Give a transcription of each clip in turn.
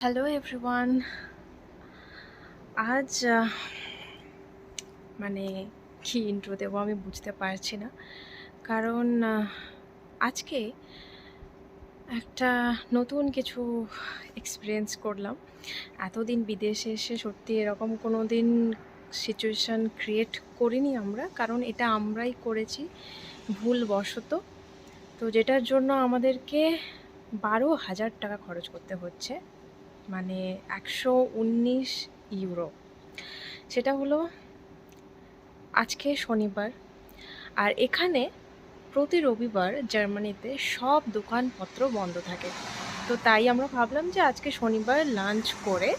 Hello everyone আজ মানে কি ইন্ট্রো দেবো আমি বুঝতে পারছি না। কারণ আজকে একটা নতুন কিছু এক্সপিরিয়েন্স করলাম। এতদিন বিদেশে এসে সত্যি এরকম কোনো দিন সিচুয়েশান ক্রিয়েট করিনি আমরা। কারণ এটা আমরাই করেছি ভুলবশত। তো যেটার জন্য আমাদেরকে বারো হাজার টাকা খরচ করতে হচ্ছে। মানে একশো উনিশ ইউরো। সেটা হলো আজকে শনিবার। আর এখানে প্রতি রবিবার জার্মানিতে সব দোকানপত্র বন্ধ থাকে। তো তাই আমরা ভাবলাম যে আজকে শনিবার লাঞ্চ করে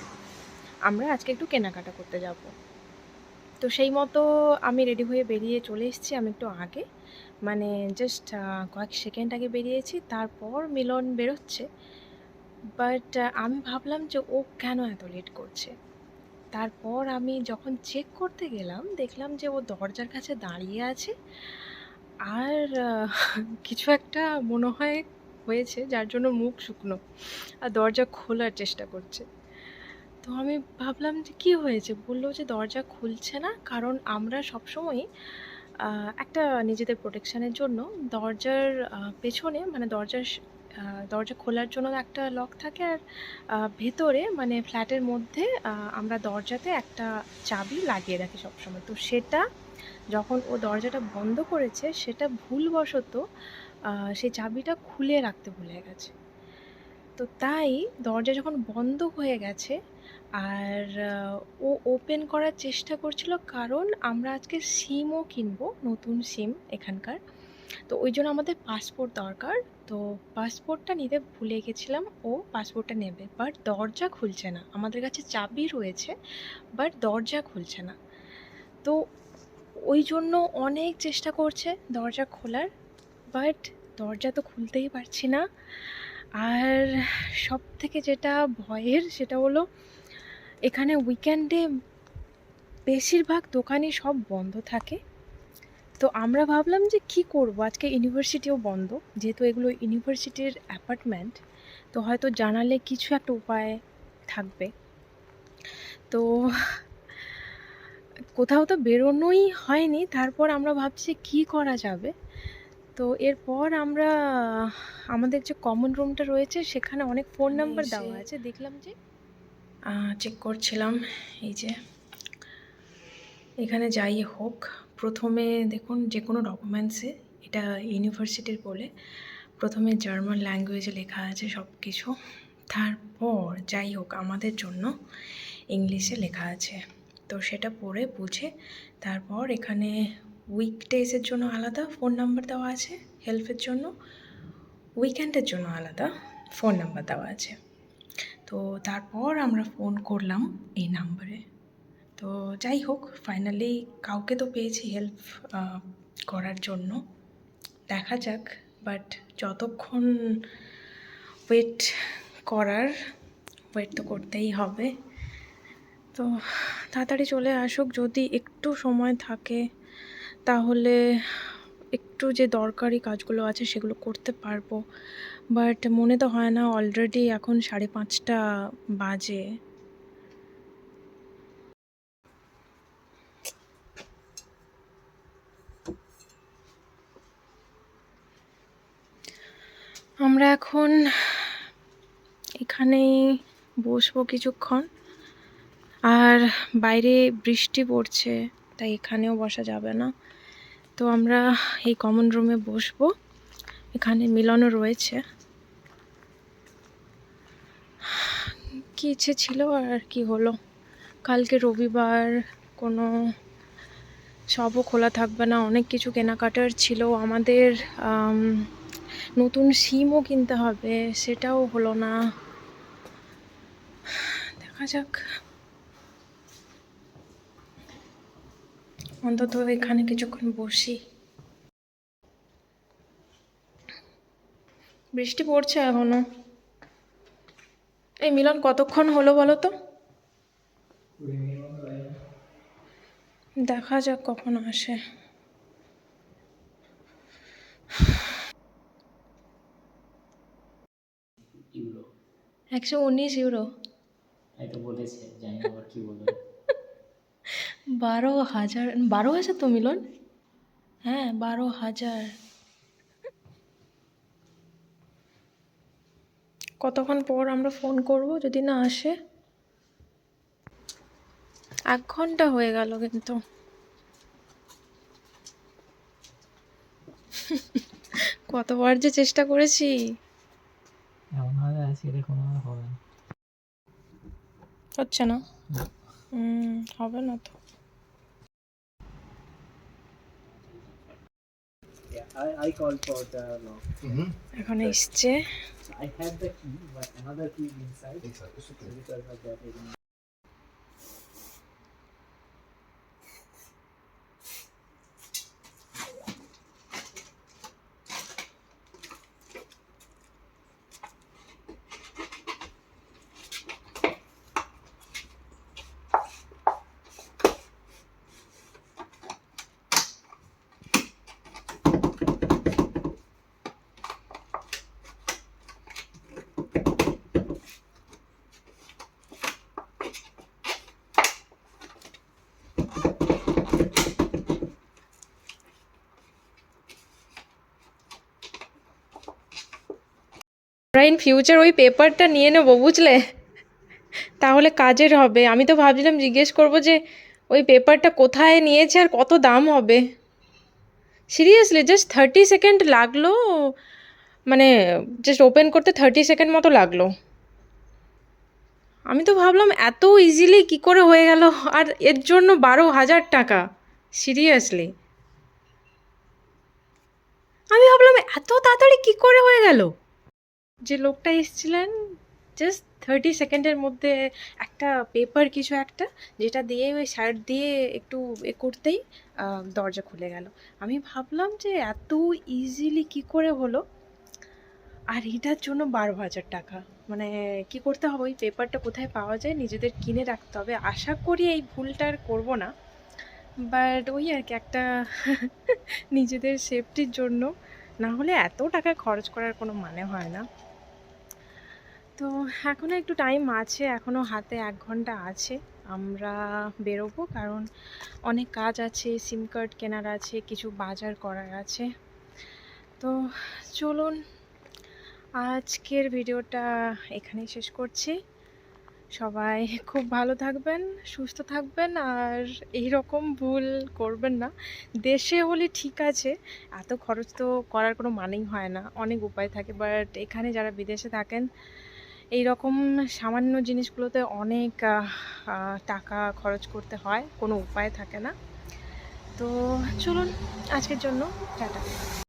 আমরা আজকে একটু কেনাকাটা করতে যাব। তো সেই মতো আমি রেডি হয়ে বেরিয়ে চলে এসেছি, আমি একটু আগে। মানে জাস্ট কয়েক সেকেন্ড আগে বেরিয়েছি, তারপর মিলন বেরোচ্ছে। বাট আমি ভাবলাম যে ও কেন এত লেট করছে? তারপর আমি যখন চেক করতে গেলাম দেখলাম যে ও দরজার কাছে দাঁড়িয়ে আছে। আর কিছু একটা মনে হয় হয়েছে যার জন্য মুখ শুকনো আর দরজা খোলার চেষ্টা করছে। তো আমি ভাবলাম যে কী হয়েছে? বলল যে দরজা খুলছে না কারণ আমরা সবসময় আহ, একটা নিজেদের প্রোটেকশানের জন্য দরজার পেছনে মানে দরজার দরজা খোলার জন্য একটা লক থাকে আর ভেতরে মানে ফ্ল্যাটের মধ্যে আমরা দরজাতে একটা চাবি লাগিয়ে রাখি সবসময়। তো সেটা যখন ও দরজাটা বন্ধ করেছে, সেটা ভুলবশত সেই চাবিটা খুলে রাখতে ভুলে গেছে। তো তাই দরজা যখন বন্ধ হয়ে গেছে, আর ও ওপেন করার চেষ্টা করছিল, কারণ আমরা আজকে সিমও কিনবো, নতুন সিম এখানকার। তো ওই জন্য আমাদের পাসপোর্ট দরকার। তো পাসপোর্টটা নিতে ভুলে গেছিলাম, ও পাসপোর্টটা নেবে। বাট দরজা খুলছে না। আমাদের কাছে চাবি রয়েছে বাট দরজা খুলছে না। তো ওই জন্য অনেক চেষ্টা করছে দরজা খোলার বাট দরজা তো খুলতেই পারছি না। আর সব থেকে যেটা ভয়ের সেটা হলো, এখানে উইকেন্ডে বেশিরভাগ দোকানই সব বন্ধ থাকে। তো আমরা ভাবলাম যে কি করব? আজকে ইউনিভার্সিটিও বন্ধ যেহেতু এগুলো ইউনিভার্সিটির অ্যাপার্টমেন্ট তো হয়তো জানালে কিছু একটা উপায় থাকবে। তো কোথাও তো বেরোনোই হয়নি তারপর আমরা ভাবছি কি করা যাবে? তো এরপর আমরা আমাদের যে কমন রুমটা রয়েছে সেখানে অনেক ফোন নাম্বার দেওয়া আছে দেখলাম যে চেক করছিলাম এই যে। এখানে যাই হোক প্রথমে দেখুন যে কোনো ডকুমেন্টসে এটা ইউনিভার্সিটির বলে, প্রথমে জার্মান ল্যাঙ্গুয়েজে লেখা আছে সব কিছু তারপর যাই হোক, আমাদের জন্য ইংলিশে লেখা আছে। তো সেটা পড়ে, বুঝে, তারপর এখানে উইকডেজের জন্য আলাদা ফোন নাম্বার দেওয়া আছে হেল্পের জন্য। উইকেন্ডের জন্য আলাদা ফোন নাম্বার দেওয়া আছে। তো তারপর আমরা ফোন করলাম এই নাম্বারে তো যাই হোক ফাইনালি কাউকে তো পেয়েছি হেল্প করার জন্য। দেখা যাক বাট যতক্ষণ ওয়েট করার ওয়েট তো করতেই হবে। তো তাড়াতাড়ি চলে আসুক, যদি একটু সময় থাকে, তাহলে একটু যে দরকারি কাজগুলো আছে সেগুলো করতে পারব। বাট মনে তো হয় না অলরেডি এখন সাড়ে পাঁচটা বাজে। আমরা এখন এখানেই বসবো কিছুক্ষণ। আর বাইরে বৃষ্টি পড়ছে তাই এখানেও বসা যাবে না। তো আমরা এই কমন রুমে বসবো। এখানে মিলনও রয়েছে। কি ইচ্ছে ছিল আর কি হলো? কালকে রবিবার কোনো সবও খোলা থাকবে না অনেক কিছু কেনাকাটার ছিল। আমাদের আম, নতুন সিমও কিনতে হবে, সেটাও হলো না। দেখা যাক। অন্তত এখানে কিছুক্ষণ বসি। বৃষ্টি পড়ছে এখনও। এই মিলন কতক্ষণ হলো বলো তো? দেখা যাক কখন আসে ইউরো একশো উনিশ ইউরো। হয়তো বলেছে জানি না আবার কি বলবে বারো হাজার বারো হাজার তো মিলন। হ্যাঁ বারো হাজার। কতক্ষণ পর আমরা ফোন করব যদি না আসে? এক ঘণ্টা হয়ে গেল কিন্তু। কতবার যে চেষ্টা করেছি। এমনভাবে এটা কোনোভাবে হবে না হচ্ছে না। হুম হবে না তো Yeah, I, I called for the lock. এখন এসছে I had the key, but another key inside. Exactly. So because of that, আমরা ইন ফিউচার ওই পেপারটা নিয়ে নেব, বুঝলে? তাহলে কাজের হবে। আমি তো ভাবছিলাম জিজ্ঞেস করব যে, ওই পেপারটা কোথায় নিয়েছে আর কত দাম হবে? সিরিয়াসলি জাস্ট থার্টি সেকেন্ড লাগল? মানে জাস্ট ওপেন করতে থার্টি সেকেন্ড মতো লাগল। আমি তো ভাবলাম এত ইজিলি কি করে হয়ে গেল? আর এর জন্য বারো হাজার টাকা। সিরিয়াসলি আমি ভাবলাম এত তাড়াতাড়ি কি করে হয়ে গেল? যে লোকটা এসেছিলেন জাস্ট থার্টি সেকেন্ডের মধ্যে একটা পেপার কিছু একটা, যেটা দিয়ে ওই শার্ট দিয়ে একটু এ করতেই দরজা খুলে গেল। আমি ভাবলাম যে এত ইজিলি কি করে হলো? আর এটার জন্য বারো হাজার টাকা। মানে কি করতে হবে? ওই পেপারটা কোথায় পাওয়া যায়? নিজেদের কিনে রাখতে হবে। আশা করি এই ভুলটা আর করব না। বাট ওই আর কি একটা নিজেদের সেফটির জন্য। না হলে এত টাকা খরচ করার কোনো মানে হয় না। তো এখনও একটু টাইম আছে এখনও হাতে এক ঘণ্টা আছে। আমরা বেরোবো কারণ অনেক কাজ আছে সিম কার্ড কেনার আছে, কিছু বাজার করার আছে। তো চলুন, আজকের ভিডিওটা এখানেই শেষ করছি। সবাই খুব ভালো থাকবেন, সুস্থ থাকবেন, আর এই রকম ভুল করবেন না। দেশে হলে ঠিক আছে, এত খরচ তো করার কোনো মানেই হয় না, অনেক উপায় থাকে বাট এখানে যারা বিদেশে থাকেন এই রকম সামান্য জিনিসগুলোতে অনেক টাকা খরচ করতে হয়, কোনো উপায় থাকে না। তো চলুন, আজকের জন্য টাটা।